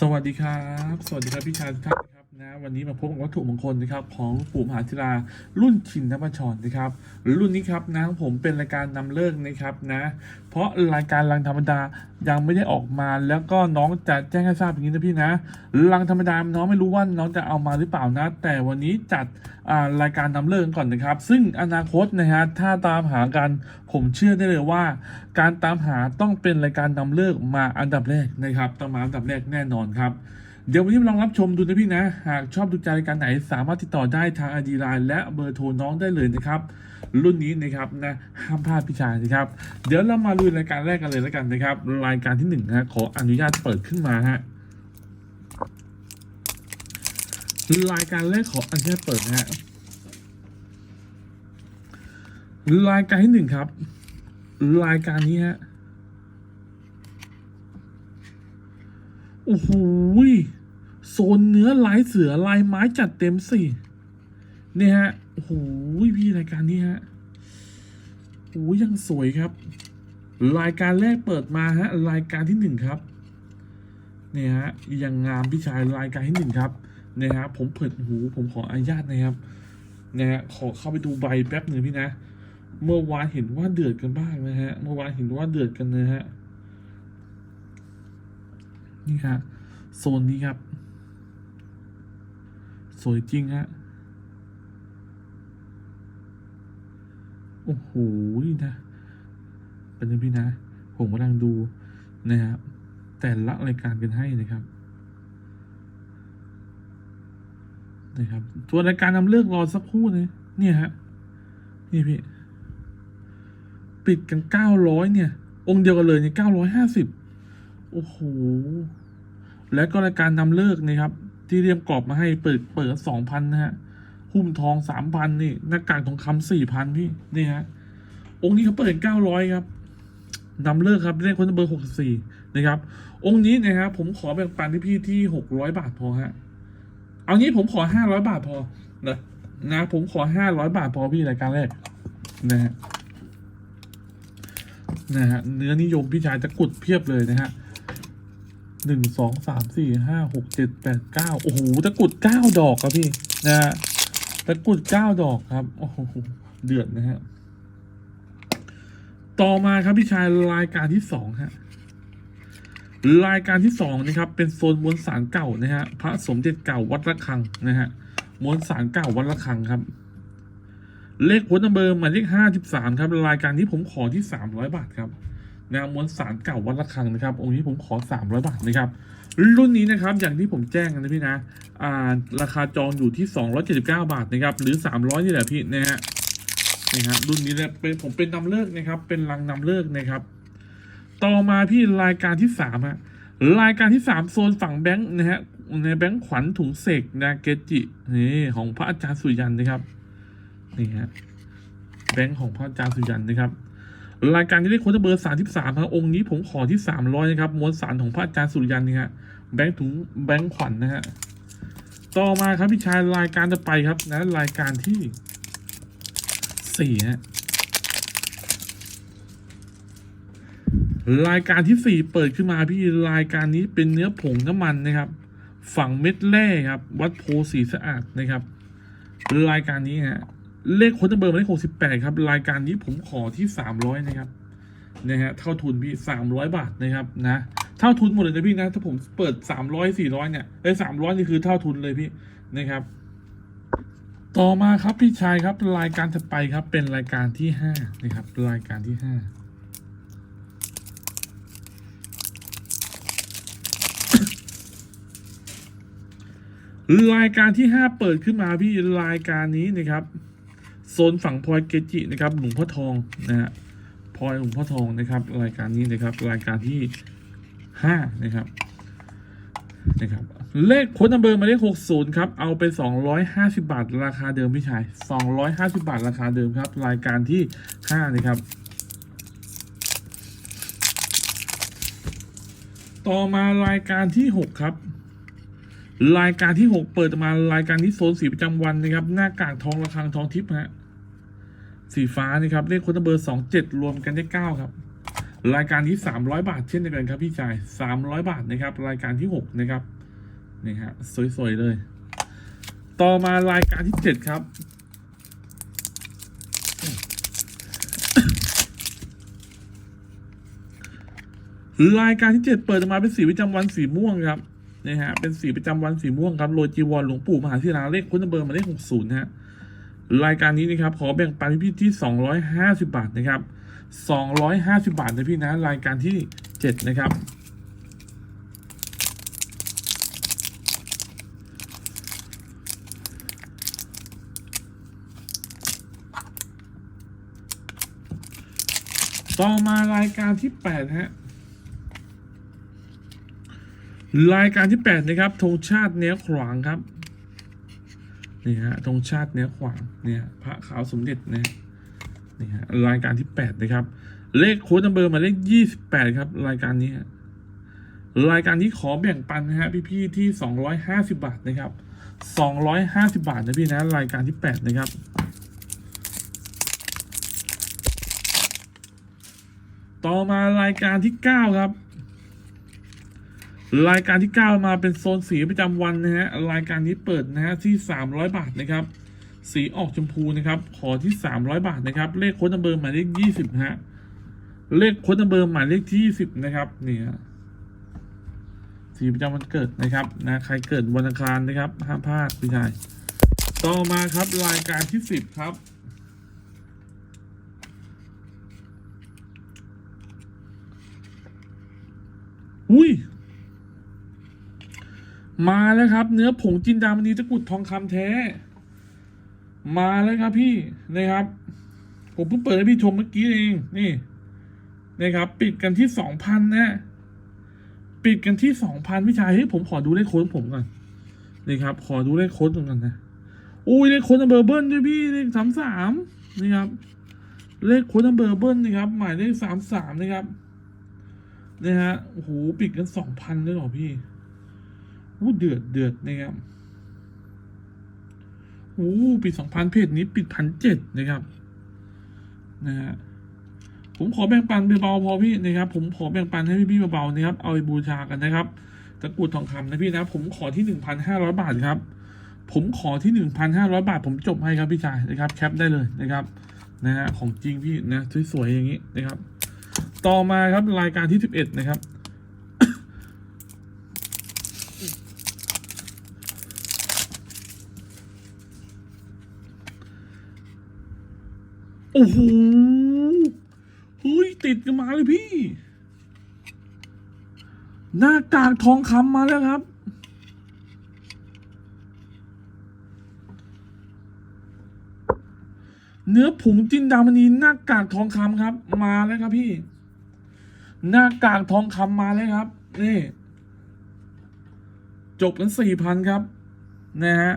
สวัสดีครับ สวัสดีครับพี่ชายทุกท่านครับ นะวันนี้มาพบกับวัตถุมงคลนะครับของปู่มหาธิรารุ่นชินนบัญชรนะครับ รุ่นนี้ครับนะผมเป็นรายการนำเลิกนะครับนะ เพราะรายการรังธรรมดายังไม่ได้ออกมา แล้วก็น้องจะแจ้งให้ทราบอย่างนี้นะพี่นะรังธรรมดาน้องไม่รู้ว่าน้องจะเอามาหรือเปล่านะ แต่วันนี้จัดอ่ารายการนำเลิกก่อนนะครับ ซึ่งอนาคตนะฮะถ้าตามหากันผมเชื่อได้เลยว่า การตามหาต้องเป็นรายการนำเลิกมาอันดับแรกนะครับต้องมาอันดับแรกแน่นอนครับ เดี๋ยววันนี้มาลองรับชมดูนะพี่นะ หากชอบดูใจรายการไหนสามารถติดต่อได้ทางไอดีไลน์และเบอร์โทรน้องได้เลยนะครับ รุ่นนี้นะครับนะห้ามพลาดพี่ชายนะครับ เดี๋ยวเรามาลุยรายการแรกกันเลยแล้วกันนะครับ รายการที่หนึ่งนะขออนุญาตเปิดขึ้นมาฮะรายการแรกขออนุญาตเปิดนะฮะรายการที่หนึ่งครับ รายการนี้ฮะ โอ้โหโซนเนื้อลายเสือลายไม้จัดเต็มสี่เนี่ยฮะโอ้โหพี่รายการนี้ฮะโอ้ยยังสวยครับ รายการแรกเปิดมาฮะ รายการที่หนึ่งครับเนี่ยฮะยังงามพี่ชายรายการที่หนึ่งครับเนี่ยฮะผมเปิดหูผมขออนุญาตนะครับนะฮะขอเข้าไปดูใบแป๊บหนึ่งพี่นะ เมื่อวานเห็นว่าเดือดกันบ้างนะฮะ เมื่อวานเห็นว่าเดือดกันนะฮะ นี่ฮะโซนนี้ครับ สวยจริงฮะโอ้โหนะเป็นยังพี่นะ ผมกำลังดูนะครับ แต่ละรายการกันให้นะครับนะครับตัวรายการนำเลือกรอสักครู่นะเนี่ยฮะนี่พี่ ปิดกันเก้าร้อยเนี่ย องค์เดียวกันเลยเนี่ยเก้าร้อยห้าสิบ โอ้โห และก็รายการนำเลิกนะครับ ที่เรียมกรอบมาให้เปิดเปิดสองพันนะฮะ หุ้มทองสามพันนี่หน้ากากทองคำสี่พันพี่นี่ฮะ องค์นี้เขาเปิดเก้าร้อยครับนำเลิกครับเลขคนเบอร์หกสี่นะครับ องค์นี้นะครับผมขอแบ่งปันที่พี่ที่หกร้อยบาทพอฮะ เอางี้ผมขอห้าร้อยบาทพอนะนะผมขอห้าร้อยบาทพอพี่รายการแรกนะฮะนะฮะเนื้อนิยมพี่ชายจะกุดเพียบเลยนะฮะ หนึ่งสองสามสี่ห้าหกเจ็ดแปดเก้าโอ้โหตะกุดเก้าดอกครับพี่นะฮะตะกุดเก้าดอกครับโอ้โหเดือดนะฮะต่อมาครับพี่ชายรายการที่สองฮะรายการที่สองนะครับ เป็นโซนมวลสารเก่านะฮะพระสมเด็จเก่าวัดระฆังนะฮะมวลสารเก่าวัดระฆังครับ เลขโค้ดนัมเบอร์หมายเลขห้าสิบสามครับ รายการนี้ผมขอที่สามร้อยบาทครับ นะมวลสารเก่าวัดระฆังนะครับ องค์นี้ผมขอสามร้อยบาทนะครับ รุ่นนี้นะครับอย่างที่ผมแจ้งนะพี่นะอ่าราคาจองอยู่ที่สองร้อยเจ็ดสิบเก้าบาทนะครับ หรือสามร้อยนี่แหละพี่นะฮะนี่ฮะรุ่นนี้เนี่ยเป็นผมเป็นนำเลิกนะครับ เป็นรังนำเลิกนะครับ ต่อมาพี่รายการที่สามฮะรายการที่สามโซนฝั่งแบงค์นะฮะในแบงค์ขวัญถุงเสกนาเกจินี่ของพระอาจารย์สุยันนะครับนี่ฮะแบงค์ของพระอาจารย์สุยันนะครับ รายการที่ได้โค้ดเบอร์สามที่สามครับองค์นี้ผมขอที่สามร้อยนะครับมวลสารของพระอาจารย์สุริยันนี่ฮะแบงค์ถุงแบงค์ขวัญนะฮะต่อมาครับพี่ชายรายการต่อไปครับนะรายการที่สี่ฮะรายการที่สี่เปิดขึ้นมาพี่รายการนี้เป็นเนื้อผงน้ำมันนะครับ ฝั่งเม็ดแร่ครับ วัดโพสีสะอาดนะครับ รายการนี้ฮะ เลขโค้ดเบอร์หมายเลขหกสิบแปดครับ รายการนี้ผมขอที่สามร้อยนะครับนะฮะเท่าทุนพี่สามร้อยบาทนะครับนะเท่าทุนหมดเลยนะพี่นะถ้าผมเปิดสามร้อยสี่ร้อยเนี่ยไอ้สามร้อยนี่คือเท่าทุนเลยพี่นะครับ ต่อมาครับพี่ชายครับ รายการถัดไปครับ เป็นรายการที่ห้านะครับ รายการที่ห้ารายการที่ห้าเปิดขึ้นมาพี่รายการนี้นะครับ โซนฝั่งพลอยเกจินะครับหลวงพ่อทองนะฮะพลอยหลวงพ่อทองนะครับรายการนี้นะครับรายการที่ห้านะครับนะครับเลขโค้ดนัมเบอร์มาเลขหกศูนย์ครับเอาไปสองร้อยห้าสิบาท ราคาเดิมพี่ชายสองร้อยห้าสิบาทราคาเดิมครับ รายการที่ห้านะครับต่อมารายการที่หกครับ รายการที่หกเปิดมารายการที่โซนสีประจำวันนะครับ หน้ากากทองระฆังทองทิพย์ฮะ สีฟ้านี่ครับเลขโค้ดเบอร์สองเจ็ดรวมกันได้เก้าครับ รายการที่สามร้อยบาทเช่นเดียวกันครับพี่ชายสามร้อยบาทนะครับ รายการที่หกนะครับนี่ฮะสวยๆเลย ต่อมารายการที่เจ็ดครับรายการที่เจ็ดเปิดมาเป็นสีประจำวันสีม่วงครับนี่ฮะเป็นสีประจำวันสีม่วงครับโรยจีวรหลวงปู่มหาศิลาเลขคุณเบอร์มาเลขหกศูนย์ฮะ รายการนี้นะครับขอแบ่งปันพี่ที่สองร้อยห้าสิบาทนะครับสองร้อยห้าสิบาทนะพี่นะรายการที่เจ็ดนะครับ ต่อมารายการที่แปดฮะรายการที่แปดนะครับธงชาติเนื้อขวางครับ นี่ฮะธงชาติเนื้อขวางเนี่ยพระขาวสมเด็จเนะนี่ฮะรายการที่แปดนะครับ เลขโค้ดนัมเบอร์มาเลขยี่สิบแปดครับ รายการนี้รายการนี้ขอแบ่งปันนะฮะพี่ๆที่สองร้อยห้าสิบาทนะครับสองร้อยห้าสิบาทนะพี่นะรายการที่แปดนะครับต่อมารายการที่เก้าครับ รายการที่เก้ามาเป็นโซนสีประจำวันนะฮะรายการนี้เปิดนะฮะที่สามร้อยบาทนะครับ สีออกชมพูนะครับ ขอที่สามร้อยบาทนะครับ เลขโค้ดนัมเบอร์หมายเลขยี่สิบฮะเลขโค้ดนัมเบอร์หมายเลขที่ยี่สิบนะครับเนี่ยสีประจำวันเกิดนะครับนะใครเกิดวันอังคารนะครับห้ามพลาดพี่ชายต่อมาครับรายการที่สิบครับอุ้ย มาแล้วครับ เนื้อผงจินดามณีตะกุดทองคำแท้ มาแล้วครับพี่นะครับ ผมเพิ่งเปิดให้พี่ชมเมื่อกี้เองนี่นะครับ ปิดกันที่สองพันนะปิดกันที่สองพันพี่ชายเฮ้ยผมขอดูเลขโค้ดผมก่อนนี่ครับ ขอดูเลขโค้ดตรงกันนะอุ้ยเลขโค้ดเบอร์เบิ้ลด้วยพี่เลขสามสามนี่ครับ เลขโค้ดเบอร์เบิ้ลนะครับ หมายเลขสามสามนะครับนะฮะโอ้โหปิดกันสองพันเลยเหรอพี่ อ้เดือดเดือดนะครับโอ้ปิดสองพันเพจนี้ปิดพันเจ็ดนะครับนะฮะผมขอแบ่งปันเบาๆพอพี่นะครับ ผมขอแบ่งปันให้พี่ๆเบาๆนะครับ เอาไปบูชากันนะครับตะกรุดทองคำนะพี่นะ ผมขอที่หนึ่งพันห้าร้อยบาทครับ ผมขอที่หนึ่งพันห้าร้อยบาท ผมจบให้ครับพี่ชายนะครับ แคปได้เลยนะครับนะฮะของจริงพี่นะสวยๆอย่างนี้นะครับ ต่อมาครับรายการที่สิบเอ็ดนะครับ โอ้โหเฮ้ยติดกันมาเลยพี่ หน้ากากทองคำมาแล้วครับ เนื้อผงจินดามณีหน้ากากทองคำครับ มาแล้วครับพี่ หน้ากากทองคำมาแล้วครับ นี่ จบกันสี่พันครับ นะฮะ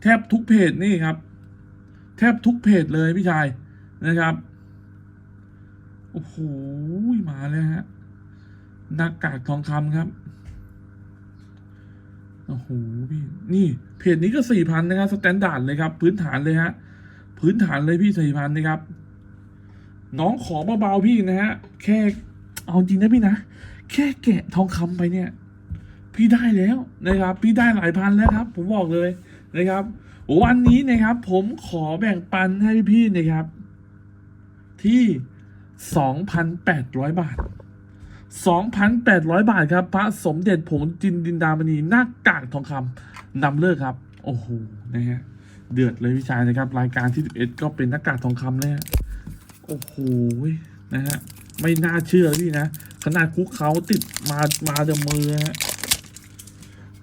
แทบทุกเพจนี่ครับ แทบทุกเพจเลยพี่ชายนะครับโอ้โหมาแล้วฮะหน้ากากทองคำครับโอ้โหพี่นี่เพจนี้ก็สี่พันนะครับสแตนดาร์ดเลยครับ พื้นฐานเลยฮะพื้นฐานเลยพี่สี่พันนะครับ น้องขอเบาๆพี่นะฮะแค่เอาจริงนะพี่นะแค่แกะทองคำไปเนี่ย พี่ได้แล้วนะครับ พี่ได้หลายพันแล้วครับ ผมบอกเลยนะครับ วันนี้นะครับผมขอแบ่งปันให้พี่ๆนะครับ ที่ 2,800 บาท 2,800 บาทครับ พระสมเด็จผงจินดินดามณีหน้ากากทองคำนำเลิกครับ โอ้โหนะฮะเดือดเลยพี่ชายนะครับ รายการที่ 11 ก็เป็นหน้ากากทองคำเลยฮะโอ้โหนะฮะไม่น่าเชื่อพี่นะ ขนาดคุกเขาติดมามาเดมือฮะ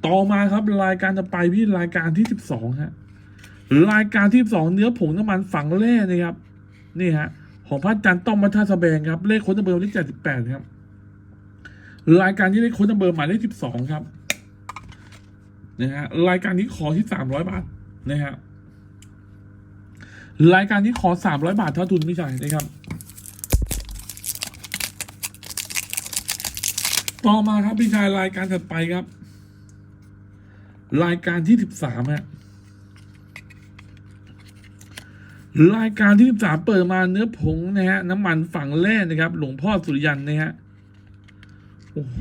ต่อมาครับรายการจะไปพี่รายการที่ 12ฮะ รายการที่สองเนื้อผงน้ำมันฝังแร่นะครับ นี่ฮะ ของพระจันทร์ต้อมมัทธาสแบงครับ เลขค้นัมเบอร์เลขเจ็ดสิบแปดครับ รายการที่เลขค้นัมเบอร์หมายเลขสิบสองครับนะฮะรายการนี้ขอที่สามร้อยบาทนะฮะรายการนี้ขอสามร้อยบาทเท่าทุนพี่ใชายนะครับ ต่อมาครับพี่ชายรายการถัดไปครับ รายการที่สิบสามฮะ รายการที่สิบสามเปิดมาเนื้อผงนะฮะน้ำมันฝังแร่นะครับ หลวงพ่อสุริยันนะฮะโอ้โห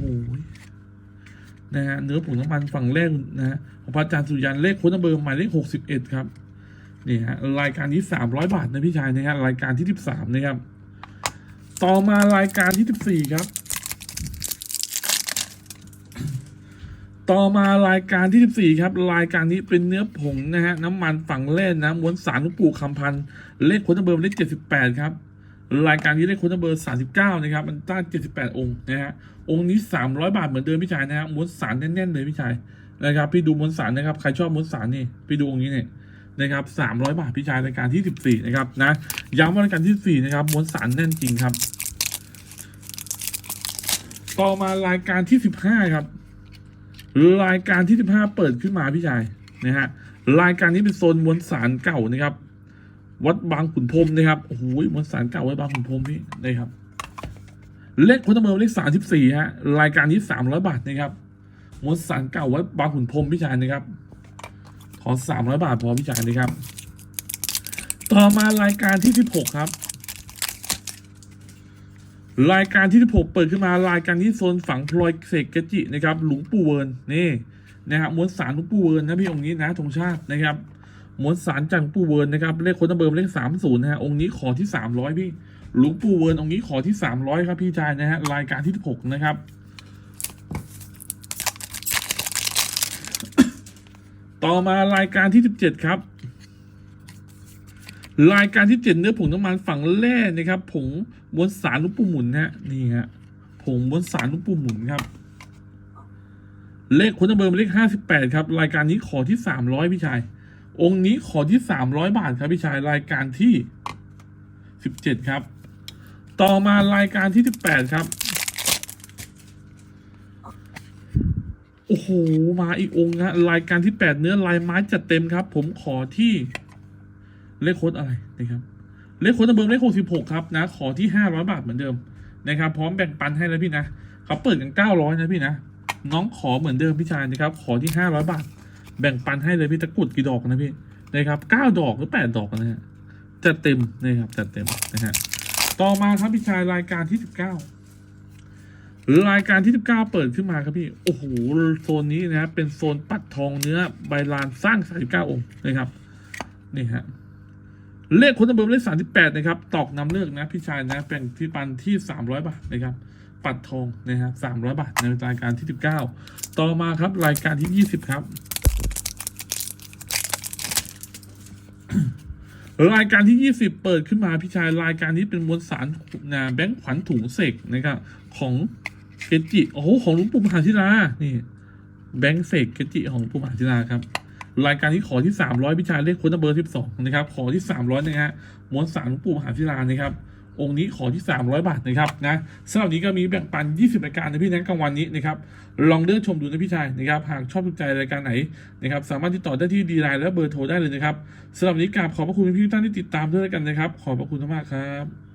นะฮะเนื้อผงน้ำมันฝังแร่นะฮะของพระอาจารย์สุริยันเลขค้นัมเบอร์หมายเลขหกสิบเอ็ดครับนี่ฮะรายการนี้สามร้อยบาทนะพี่ชายนะฮะรายการที่สิบสามนะครับ ต่อมารายการที่สิบสี่ครับ ต่อมารายการที่ 14 ครับ รายการนี้เป็นเนื้อผงนะฮะน้ำมันฝังแร่นะม้วนสารลูกปู่คำพันเลขโค้ดเบอร์เลข78 ครับ รายการนี้เลขโค้ดเบอร์ 39 นะครับ มันต้าน 78 องค์นะฮะองค์นี้ 300 บาทเหมือนเดิมพี่ชายนะฮะม้วนสารแน่นๆเลยพี่ชายนะครับ พี่ดูม้วนสารนะครับใครชอบม้วนสารนี่พี่ดูองค์นี้เนี่ยนะครับ300 บาทพี่ชายรายการที่ 14 นะครับนะย้ำว่ารายการที่14นะครับม้วนสารแน่นจริงครับ ต่อมารายการที่ 15 ครับ รายการที่ 15 เปิดขึ้นมาพี่ชายนะฮะรายการนี้เป็นโซนมวลสารเก่านะครับ วัดบางขุนพรมนะครับโอ้โหมวลสารเก่าวัดบางขุนพรมพี่นะครับเลขคนตำเบอร์เลขสามสิบสี่ฮะรายการนี้สามร้อยบาทนะครับมวลสารเก่าวัดบางขุนพรมพี่ชายนะครับ ขอสามร้อยบาทพอพี่ชายนะครับ ต่อมารายการที่สิบหกครับ รายการที่16เปิดขึ้นมารายการที่โซนฝังพลอยเสกเกจินะครับหลวงปู่เวิร์นนี่นะครับม้วนสารหลวงปู่เวิร์นนะพี่องค์นี้นะธงชาตินะครับม้วนสารจากหลวงปู่เวิร์นนะครับเลขคนตะเบิมเลขสามศูนย์นะฮะองค์นี้ขอที่สามร้อยพี่หลวงปู่เวิร์นองค์นี้ขอที่สามร้อยครับพี่ชายนะฮะรายการที่16นะครับต่อมารายการที่ 17 ครับ รายการที่เจ็ดเนื้อผงน้ำมันฝังแร่นะครับ ผงมวลสารลูกปูหมุนนะฮะนี่ฮะผงมวลสารลูกปูหมุนครับ เลขคนเบอร์เลขห้าสิบแปดครับ รายการนี้ขอที่สามร้อยพี่ชาย องค์นี้ขอที่สามร้อยบาทครับพี่ชายรายการที่สิบเจ็ดครับ ต่อมารายการที่สิบแปดครับโอ้โหมาอีกองค์นะรายการที่แปดเนื้อลายไม้จัดเต็มครับ ผมขอที่ เลขโค้ดอะไรนะครับ เลขโค้ดตะเบิงเลขหกสิบหกครับนะ ขอที่ห้าร้อยบาทเหมือนเดิมนะครับ พร้อมแบ่งปันให้แล้วพี่นะเขาเปิดกันเก้าร้อยนะพี่นะ น้องขอเหมือนเดิมพี่ชายนะครับ ขอที่ห้าร้อยบาท แบ่งปันให้เลยพี่ตะกุดกี่ดอกนะพี่นะครับเก้าดอกหรือแปดดอกนะฮะจัดเต็มนะครับจัดเต็มนะฮะต่อมาครับพี่ชายรายการที่สิบเก้ารายการที่สิบเก้าเปิดขึ้นมาครับพี่ โอ้โห โซนนี้นะเป็นโซนปัดทองเนื้อใบลานสร้างสายเก้าองค์นะครับ นี่ฮะ เลขคนตะเบิมเลขสามสิบแปดนะครับ ตอกนำเลือกนะพี่ชายนะเป็นที่ปันที่สามร้อยบาทนะครับ ปัดทองนะครับสามร้อยบาทในรายการที่สิบเก้าต่อมาครับรายการที่ยี่สิบครับรายการที่ยี่สิบเปิดขึ้นมาพี่ชายรายการนี้เป็นมวลสารนะแบงค์ขวัญถุงเสกนะครับของเกจิโอ้โหของหลวงปู่มหาธิรานี่ แบงค์เสกเกจิของหลวงปู่มหาธิราครับ รายการที่ขอที่สามร้อยพิชายเลขคนเบอร์สิบสองนะครับ ขอที่สามร้อยนะฮะมวนสารหลวงปู่มหาธิรานะครับ องค์นี้ขอที่สามร้อยบาทนะครับนะสำหรับนี้ก็มีแบ่งปันยี่สิบรายการในพี่นั้นกลางวันนี้นะครับ ลองเลือกชมดูนะพี่ชายนะครับ หากชอบถูกใจรายการไหนนะครับ สามารถติดต่อได้ที่ดีไลน์และเบอร์โทรได้เลยนะครับสำหรับนี้กราบขอบพระคุณพี่ทุกท่านที่ติดตามด้วยกันนะครับ ขอบพระคุณมากครับ